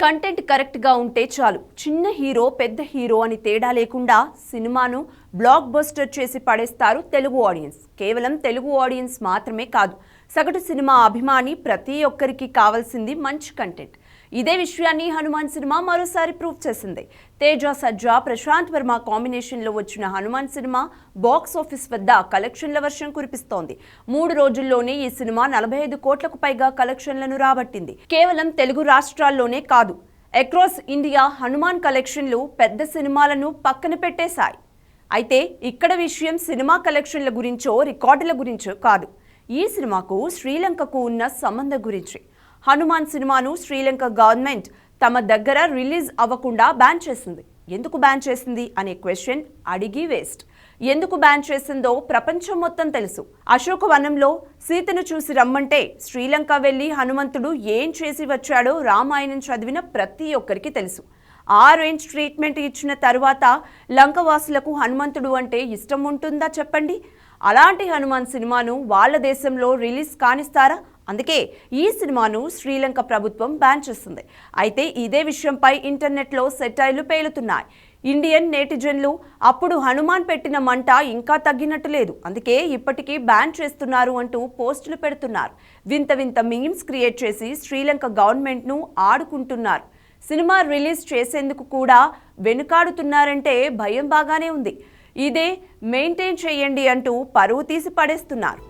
Content కరెక్ట్గా ఉంటే చాలు. చిన్న హీరో పెద్ద హీరో అని తేడా లేకుండా సినిమాను బ్లాక్ బస్టర్ చేసి పడేస్తారు తెలుగు ఆడియన్స్. కేవలం తెలుగు ఆడియన్స్ మాత్రమే కాదు సగటు సినిమా అభిమాని ప్రతి ఒక్కరికి కావాల్సింది మంచి కంటెంట్. ఇదే విషయాన్ని హనుమాన్ సినిమా మరోసారి ప్రూవ్ చేసింది. తేజ సజ్జా ప్రశాంత్ వర్మ కాంబినేషన్లో వచ్చిన హనుమాన్ సినిమా బాక్స్ ఆఫీస్ వద్ద కలెక్షన్ల వర్షం కురిపిస్తోంది. మూడు రోజుల్లోనే ఈ సినిమా నలభై ఐదు కోట్లకు పైగా కలెక్షన్లను రాబట్టింది. కేవలం తెలుగు రాష్ట్రాల్లోనే కాదు అక్రాస్ ఇండియా హనుమాన్ కలెక్షన్లు పెద్ద సినిమాలను పక్కన పెట్టేశాయి. అయితే ఇక్కడ విషయం సినిమా కలెక్షన్ల గురించో రికార్డుల గురించో కాదు. ఈ సినిమాకు శ్రీలంకకు ఉన్న సంబంధం గురించి. హనుమాన్ సినిమాను శ్రీలంక గవర్నమెంట్ తమ దగ్గర రిలీజ్ అవ్వకుండా బ్యాన్ చేసింది. ఎందుకు బ్యాన్ చేసింది అనే క్వశ్చన్ అడిగి వేస్ట్. ఎందుకు బ్యాన్ చేసిందో ప్రపంచం మొత్తం తెలుసు. అశోకవనంలో సీతను చూసి రమ్మంటే శ్రీలంక వెళ్ళి హనుమంతుడు ఏం చేసి వచ్చాడో రామాయణం చదివిన ప్రతి ఒక్కరికి తెలుసు. ఆ రేంజ్ ట్రీట్మెంట్ ఇచ్చిన తరువాత లంకవాసులకు హనుమంతుడు అంటే ఇష్టం ఉంటుందా చెప్పండి? అలాంటి హనుమాన్ సినిమాను వాళ్ళ దేశంలో రిలీజ్ కానిస్తారా? అందుకే ఈ సినిమాను శ్రీలంక ప్రభుత్వం బ్యాన్ చేస్తుంది. అయితే ఇదే విషయంపై ఇంటర్నెట్లో సెటైర్లు పేలుతున్నాయి. ఇండియన్ నేటిజన్లు అప్పుడు హనుమాన్ పెట్టిన మంట ఇంకా తగ్గినట్టు లేదు. అందుకే ఇప్పటికీ బ్యాన్ చేస్తున్నారు అంటూ పోస్టులు పెడుతున్నారు. వింత వింత మీమ్స్ క్రియేట్ చేసి శ్రీలంక గవర్నమెంట్ను ఆడుకుంటున్నారు. సినిమా రిలీజ్ చేసేందుకు కూడా వెనుకాడుతున్నారంటే భయం బాగానే ఉంది. ఇదే మెయింటైన్ చేయండి అంటూ పరువు తీసి పడేస్తున్నారు.